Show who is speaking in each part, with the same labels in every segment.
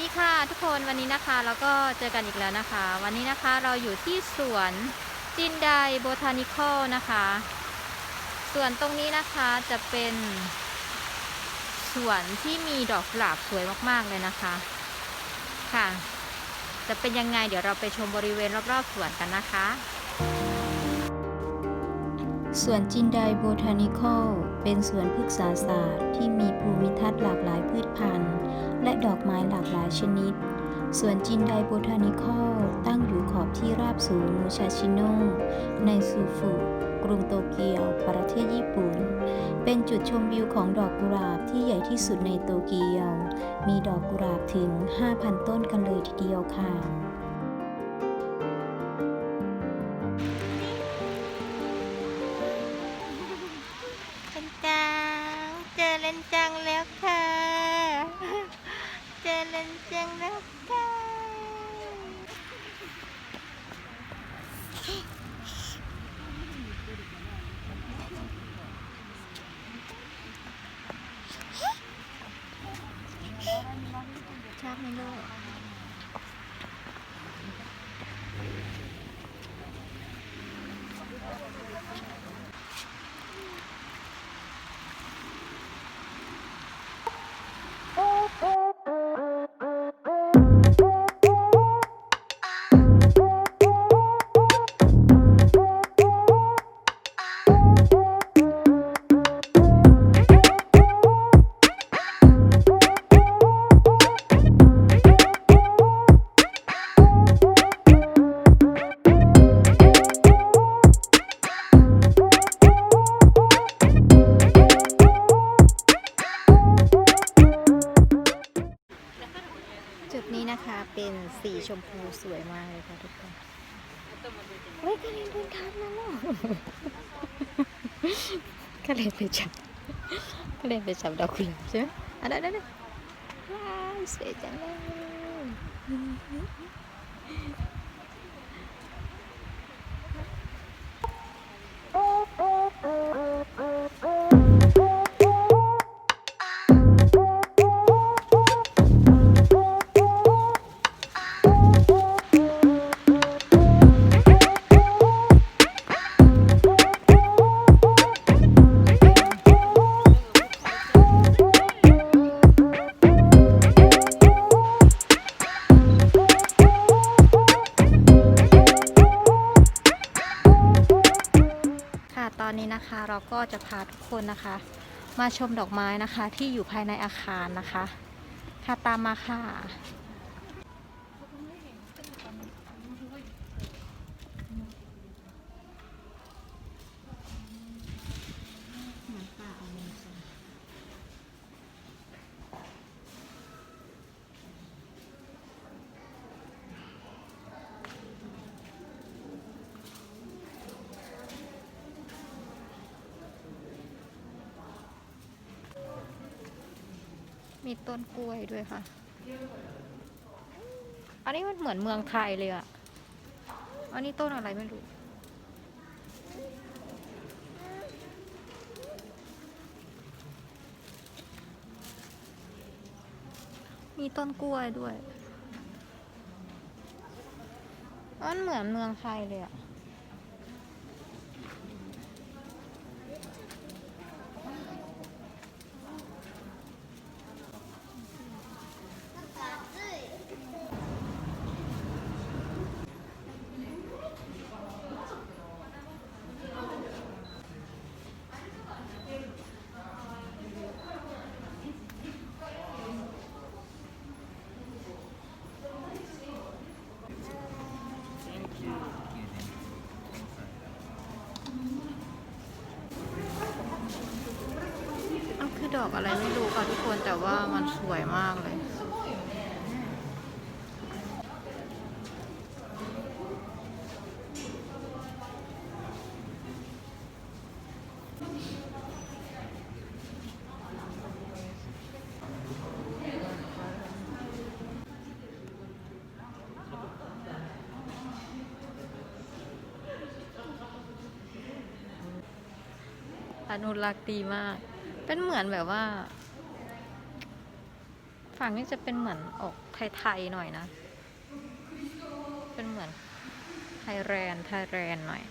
Speaker 1: ดีค่ะทุกคนวันนี้นะคะแล้วก็เจอกันอีกแล้วนะคะ วันนี้นะคะเราอยู่ที่สวนจินไดโบทานิคอลนะคะสวนตรงนี้นะคะจะเป็นสวนที่มีดอกกุหลาบสวยมากๆเลยนะคะค่ะ จะเป็นยังไงเดี๋ยวเราไปชมบริเวณรอบๆสวนกันนะคะ
Speaker 2: สวนจินไดโบทานิคอลเป็นสวนพฤกษาศาสตร์ที่มีภูมิทัศน์หลากหลายพืชพันธุ์ ดอกไม้หลากหลายชนิด สวนจินไดโบทานิคอลตั้งอยู่ขอบที่ราบสูงมูชาชิโนในซูฟุกรุงโตเกียว ประเทศญี่ปุ่น เป็นจุดชมวิวของดอกกุหลาบที่ใหญ่ที่สุดในโตเกียว มีดอกกุหลาบถึง 5,000 ต้นกันเลยทีเดียวค่ะ
Speaker 1: จังแล้วค่ะชอบไหมลูก นะคะเป็นสีชมพูสวยมากเลยค่ะทุกคนเฮ้ยกระเลนเป็นทางแล้วกระเลนไปจับกระเลนไปจับดอกกุหลาบใช่ไหมอะได้ได้ได้ว้าวสวยจังเลย ก็จะพาทุกคนนะคะ มาชมดอกไม้นะคะที่อยู่ภายในอาคารนะคะ ค่ะตามมาค่ะ มีต้นกล้วยด้วยค่ะ อันนี้มันเหมือนเมืองไทยเลยอะอันนี้ต้นอะไรไม่รู้ มีต้นกล้วยด้วย มันเหมือนเมืองไทยเลยอะ ดอกอะไรไม่รู้ค่ะทุกคนแต่ว่ามันสวยมากเลย อนุรักษ์ดีมาก เป็นเหมือนแบบว่า ฝั่งนี้จะเป็นเหมือนออกไทยๆหน่อยนะ เป็นเหมือนไทยแลนด์ไทยแลนด์หน่อย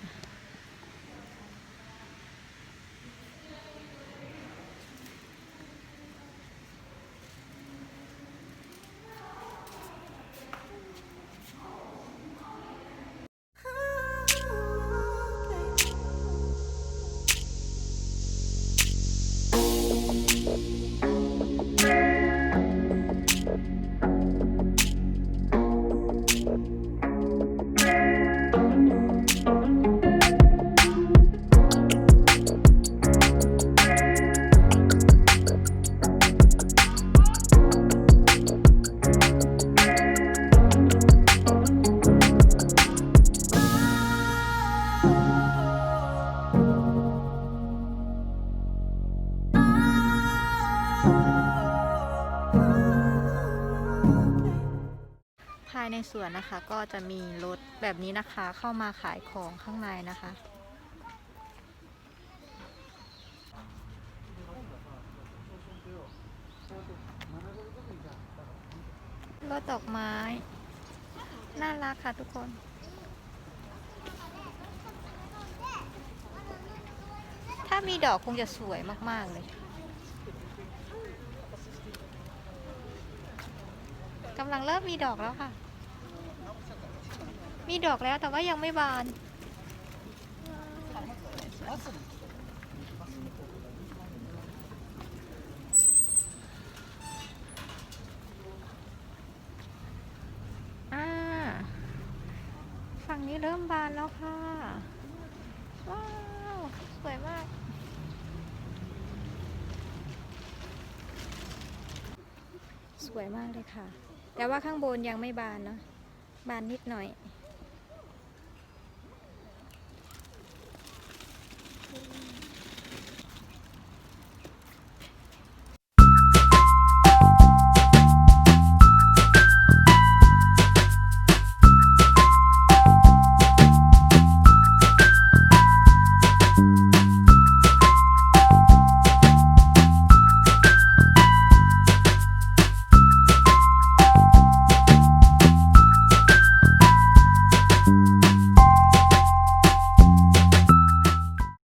Speaker 1: ายในสวนนะคะ ก็จะมีรถแบบนี้นะคะ เข้ามาขายของข้างในนะคะ รถดอกไม้ น่ารักค่ะทุกคนถ้ามีดอกคงจะสวยมาก ๆ เลย กำลังเริ่มมีดอกแล้วค่ะ มีดอกแล้วแต่ว่ายังไม่บานอ่าฝั่งนี้เริ่มบานแล้วค่ะ ว้าว สวยมากสวยมากเลยค่ะ แต่ว่าข้างบนยังไม่บานนะบานนิดหน่อย